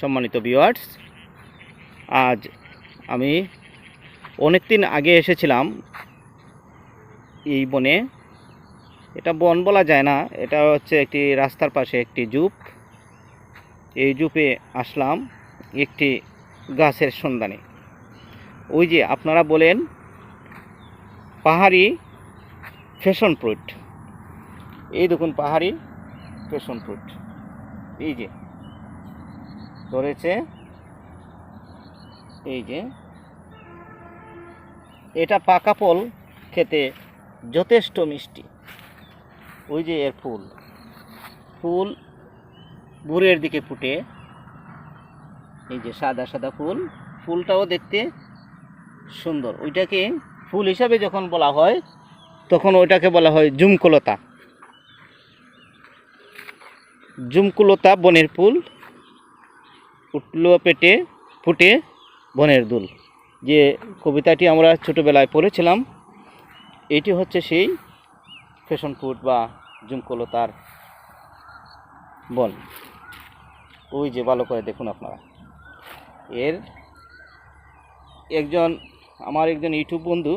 সম্মানিত ভিউয়ার্স আজ আমি অনেক দিন আগে এসেছিলাম এই বনে। এটা বন বলা যায় না, এটা হচ্ছে একটি রাস্তার পাশে একটি জুপ। এই জুপে আসলাম একটি গাছের সন্ধানে। ওই যে আপনারা বলেন পাহাড়ি ফ্যাশন ফ্রুট। এই দেখুন পাহাড়ি ফ্যাশন ফ্রুট। এই যে ধরেছে। এই যে, এটা পাকা ফল খেতে যথেষ্ট মিষ্টি। ওই যে এর ফুল। ফুল ভোরের দিকে ফুটে। এই যে সাদা সাদা ফুল। ফুলটাও দেখতে সুন্দর। ওইটাকে ফুল হিসাবে যখন বলা হয়, তখন ওইটাকে বলা হয় জুমকুলতা। জুমকুলতা বনের ফুল। উঠল পেটে, ফুটে বনের দুল। যে কবিতাটি আমরা ছোটোবেলায় পড়েছিলাম, এটি হচ্ছে সেই ফ্যাশন ফুড বা জুমকুলতার বন। ওই যে ভালো করে দেখুন আপনারা। এর একজন, আমার একজন ইউটিউব বন্ধু,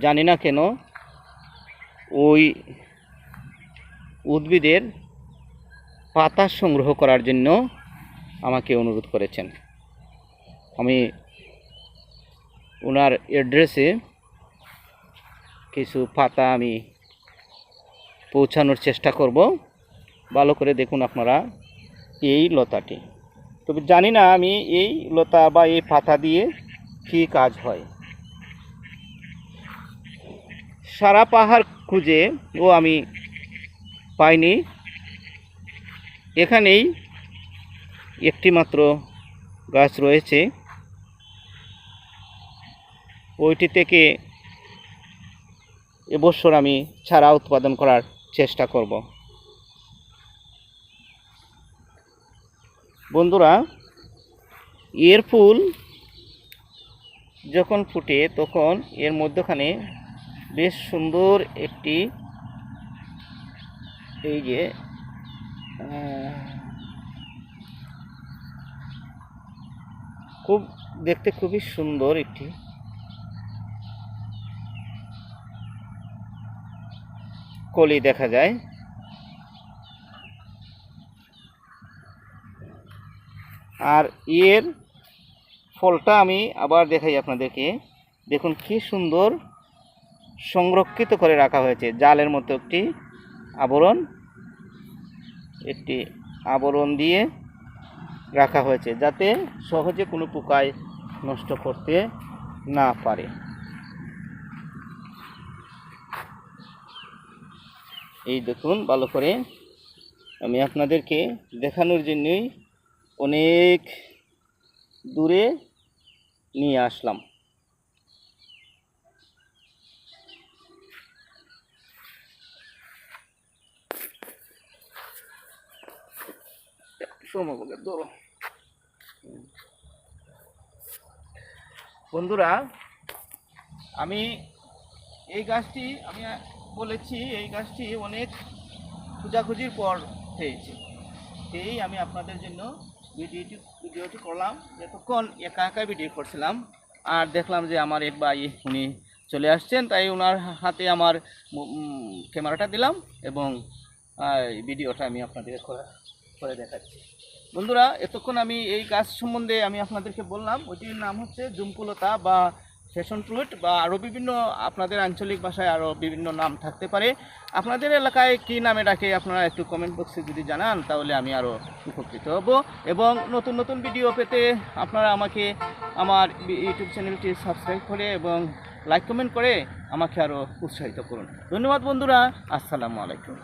জানি না কেন, ওই উদ্ভিদের পাতা সংগ্রহ করার জন্য আমাকে অনুরোধ করেছেন। আমি ওনার অ্যাড্রেসে কিছু পাতা আমি পৌঁছানোর চেষ্টা করব। ভালো করে দেখুন আপনারা এই লতাটি। তবে জানি না আমি এই লতা বা এই পাতা দিয়ে কী কাজ হয়। সারা পাহাড় খুঁজে ও আমি পাইনি। এখানেই একটি মাত্র গাছ রয়েছে। ওইটি থেকে এবছর আমি চারা উৎপাদন করার চেষ্টা করব। বন্ধুরা, এর ফুল যখন ফুটে তখন এর মধ্যখানে বেশ সুন্দর একটি এই যে খুব, দেখতে খুবই সুন্দর একটি কলি দেখা যায়। আর এর ফলটা আমি আবার দেখাই আপনাদেরকে। দেখুন কি সুন্দর সংরক্ষিত করে রাখা হয়েছে। জালের মতো একটি আবরণ। একটি আবরণ দিয়ে রাখা হয়েছে যাতে সহজে কোনো পোকায় নষ্ট করতে না পারে। এই দেখুন, ভালো করে আমি আপনাদেরকে দেখানোর জন্যই অনেক দূরে নিয়ে আসলাম। সমবলে ধরো বন্ধুরা, আমি এই গাছটি, আমি বলেছি, এই গাছটি অনেক খোঁজাখুঁজির পর পেয়েছি সেই আমি আপনাদের জন্য ভিডিওটি ভিডিওটি করলাম। যতক্ষণ একা একা ভিডিও করছিলাম, আর দেখলাম যে আমার এক ভাই, উনি চলে আসছেন, তাই ওনার হাতে আমার ক্যামেরাটা দিলাম এবং ভিডিওটা আমি আপনাদের করে করে দেখাচ্ছি। বন্ধুরা, এতক্ষণ আমি এই গাছ সম্বন্ধে আমি আপনাদেরকে বললাম, ওইটির নাম হচ্ছে জুমকুলতা বা ফ্যাশন ফ্রুট বা আরও বিভিন্ন আপনাদের আঞ্চলিক ভাষায় আরও বিভিন্ন নাম থাকতে পারে। আপনাদের এলাকায় কী নামে ডাকে আপনারা একটু কমেন্ট বক্সে যদি জানান, তাহলে আমি আরও উপকৃত হব। এবং নতুন নতুন ভিডিও পেতে আপনারা আমাকে আমার ইউটিউব চ্যানেলটি সাবস্ক্রাইব করে এবং লাইক কমেন্ট করে আমাকে আরও উৎসাহিত করুন। ধন্যবাদ বন্ধুরা, আসসালামু আলাইকুম।